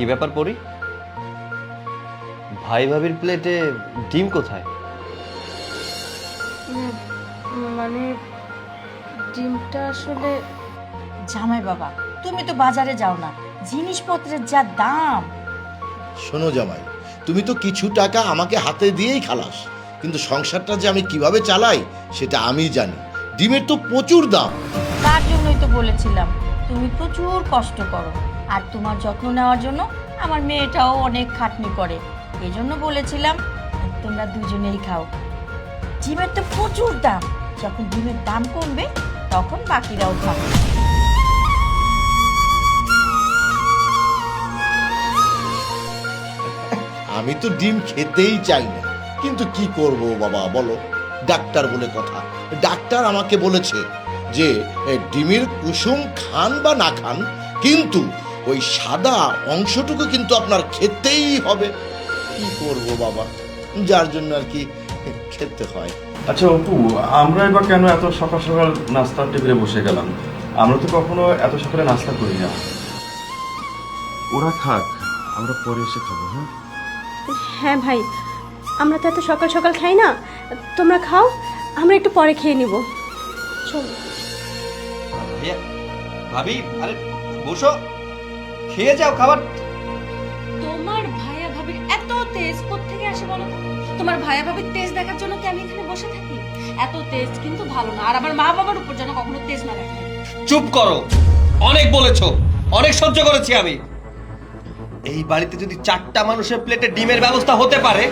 কি ব্যাপার পড়ি ভাই ভাবির প্লেটে ডিম কোথায়? মানে ডিমটা আসলে জামাই বাবা তুমি তো বাজারে যাও না। জিনিসপত্রের যা দাম। শোনো জামাই তুমি তো কিছু টাকা আমাকে হাতে দিয়েই খালাস। কিন্তু সংসারটা যে আমি কীভাবে চালাই সেটা আমি জানি। ডিমের তো প্রচুর দাম। তার জন্যই তো বলেছিলাম তুমি প্রচুর কষ্ট করো। আর তোমার যত্ন নেওয়ার জন্য আমার মেয়েটাও অনেক খাটনি করে। এই জন্য বলেছিলাম, তোমরা দুজনেই খাও। ডিমের তো প্রচুর দাম। যখন ডিমের দাম কমবে, তখন বাকিরাও খাবে। আমি তো ডিম খেতেই চাই না। কিন্তু কি করব বাবা, বলো? ডাক্তার বলে কথা। ডাক্তার আমাকে বলেছে যে ডিমের কুসুম খান বা না খান, কিন্তু ওই সাদা অংশটুকু কিন্তু আপনার খেতেই হবে। কি করব বাবা? যার জন্য আর কি খেতে হয়। আচ্ছা অপু আমরা এবার কেন এত সকাল সকাল নাস্তার টেবিলে বসে গেলাম? আমরা তো কখনো এত সকালে নাস্তা করি না। ওরা খাক আমরা পরে এসে খাব হ্যাঁ? হ্যাঁ ভাই আমরা তো এত সকাল সকাল খাই না। তোমরা খাও আমরা একটু পরে খেয়ে নিব। চলো। ভাবি আরে বসো। খেয়ে যাও খাবার। তোমার ভাইয়া ভাবির এত তেজ থেকে আসে বলো তোমার ভাইয়া ভাবির তেজ দেখার জন্য কি আমি এখানে বসে থাকি? এত তেজ কিন্তু ভালো না। আর আমার মা বাবার উপর যেন কখনো তেজ না দেখায় চুপ করো। অনেক বলেছ। অনেক সহ্য করেছি আমি। এই বাড়িতে যদি চারটা মানুষের প্লেটে ডিমের ব্যবস্থা হতে পারে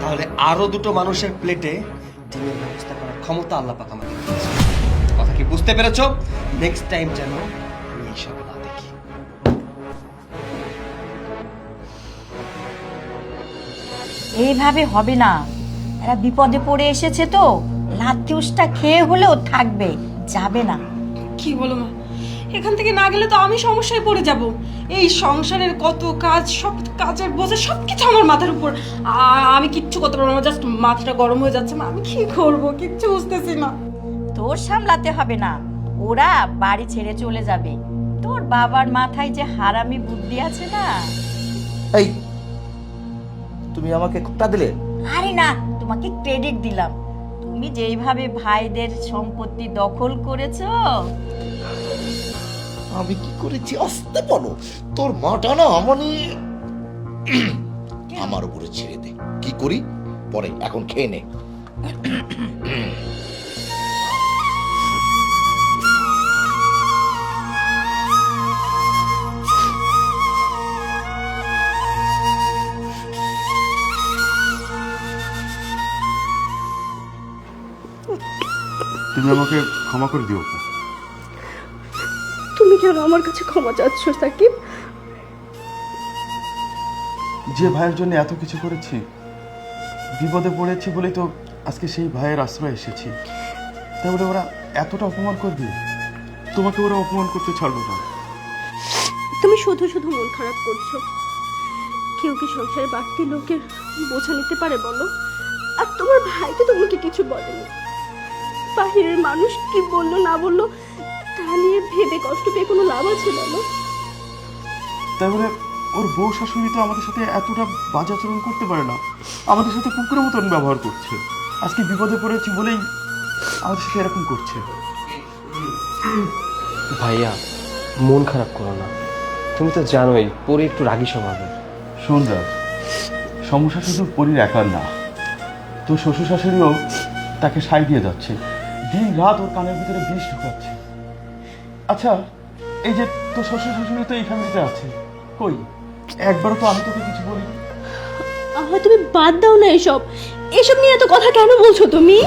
তাহলে আরও দুটো মানুষের প্লেটে ডিমের ব্যবস্থা করার ক্ষমতা আল্লাহ পাক আমাকে দিয়েছে। কথা কি বুঝতে পেরেছ? নেক্সট টাইম যেন এইভাবে হবে না। এরা বিপদে পড়ে এসেছে তো লাত্তিউসটা খেয়ে হলেও থাকবে যাবে না। কি বলো মা? এখান থেকে না গেলে তো আমি সমস্যায় পড়ে যাব। এই সংসারের কত কাজ সব কাজের বোঝা সব কিছু আমার মাথার উপর। আমি কিচ্ছু করতে পারব না জাস্ট মাথাটা গরম হয়ে যাচ্ছে মা আমি কি করব? কিচ্ছু বুঝতেছি না। তোর সামলাতে হবে না। ওরা বাড়ি ছেড়ে চলে যাবে। তোর বাবার মাথায় যে হারামি বুদ্ধি আছে না? এই তুমি আমাকে খোটা দিলে? আরে না তোমাকে ক্রেডিট দিলাম। তুমি যেইভাবে ভাইদের সম্পত্তি দখল করেছ। আমি কি করেছি? আসতে বলো। তোর মাটা না মানে আমার উপরে ছেড়ে দে। কি করি? পরে এখন খেয়ে নে। তুমি আমাকে ক্ষমা করে দিও তুমি কেন আমার কাছে ক্ষমা চাচ্ছ সাকিব? যে ভাইয়ের জন্য এত কিছু করেছি বিপদে পড়েছি বলেই তো আজকে সেই ভাইয়ের আশ্রয় এসেছি। তাহলে ওরা এতটা অপমান করবে? তোমাকে ওরা অপমান করতে ছাড়বো না। তুমি শুধু শুধু মন খারাপ করছ। কেউ কি সংসারে বাড়তি লোকের বোঝা নিতে পারে বলো? আর তোমার ভাই তো তোমাকে কিছু বলেনি। বাহিরের মানুষ কি বলল না বলল তা নিয়ে ভেবে কষ্ট পেয়ে কোনো লাভ আছে বলো? তাহলে ওর বউ শাশুড়ি তো আমাদের সাথে এতটা বাজে আচরণ করতে পারে না। আমাদের সাথে কুকুরের মতন ব্যবহার করছে। আজকে বিপদে পড়েছি বলেই আমাদের সাথে এরকম করছে। ভাইয়া মন খারাপ করো না। তুমি তো জানোই পরে একটু রাগি স্বভাবের। শোন রাজ, সমস্যা শুধু পরির একার না। তোর শ্বশুর শাশুড়িও তাকে সাই দিয়ে যাচ্ছে। দিন রাত ওর কানের ভিতরে বিষ ঢুকাচ্ছে। আচ্ছা এই যে তোর শ্বশুর শাশুড়ি তো এই ফ্যামিলিতে আছে। কই? একবারও তো আমি তোকে কিছু বলি আহা তুমি বাদ দাও না এসব। এসব নিয়ে এত কথা কেন বলছো তুমি?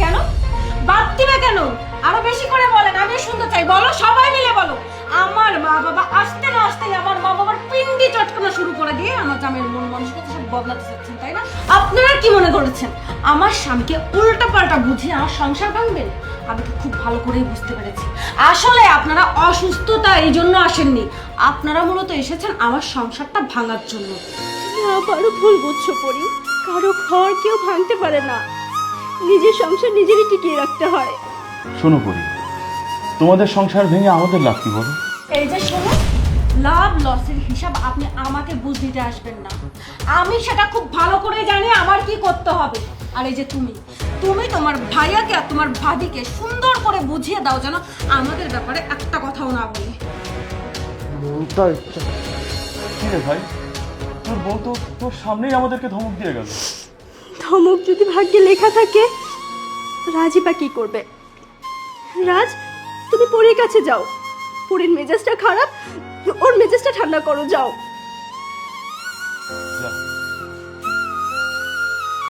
কেন? বাদ দিবে কেন? আরও বেশি করে বলেন আমি শুনতে চাই। বলো সবাই মিলে বলো। আমার মা বাবা আসতে না আসতে আমার মা বাবার পিন্ডি চটকানো শুরু করে দিয়ে আমার জামের মন মানসিকতা সব বদলাতে চাচ্ছেন তাই না? আপনারা কি মনে করেছেন? আমার স্বামীকে উল্টা পাল্টা বুঝিয়ে আমার সংসার ভাঙবেন? আমি তো খুব ভালো করেই বুঝতে পেরেছি। আসলে আপনারা অসুস্থতা এই জন্য আসেননি। আপনারা মূলত এসেছেন আমার সংসারটা ভাঙার জন্য। আবারও ভুল বুঝছ পরি। কারও ঘর কেউ ভাঙতে পারে না। নিজের সংসার নিজেরই টিকিয়ে রাখতে হয়। শোনো করি তোমাদের সংসার ভেঙে আমাদের লাভ কি বলো? এই যে শোনো লাভ লসের হিসাব আপনি আমাকে বুঝ দিতে আসবেন না। আমি সেটা খুব ভালো করে জানি আমার কি করতে হবে। আর এই যে তুমি তুমি তোমার ভাইয়াকে আর তোমার ভাবিকে সুন্দর করে বুঝিয়ে দাও যেন আমাদের ব্যাপারে একটা কথাও না বলি। মনটা কি রে ভাই? তোর বউ তো তোর সামনেই আমাদেরকে ধমক দিয়ে গেল। ধমক যদি ভাগ্যে লেখা থাকে রাজি বা কি করবে? রাজ তুমি পরীর কাছে যাও। পরীর মেজাজটা খারাপ ওর মেজাজটা ঠান্ডা করো যাও।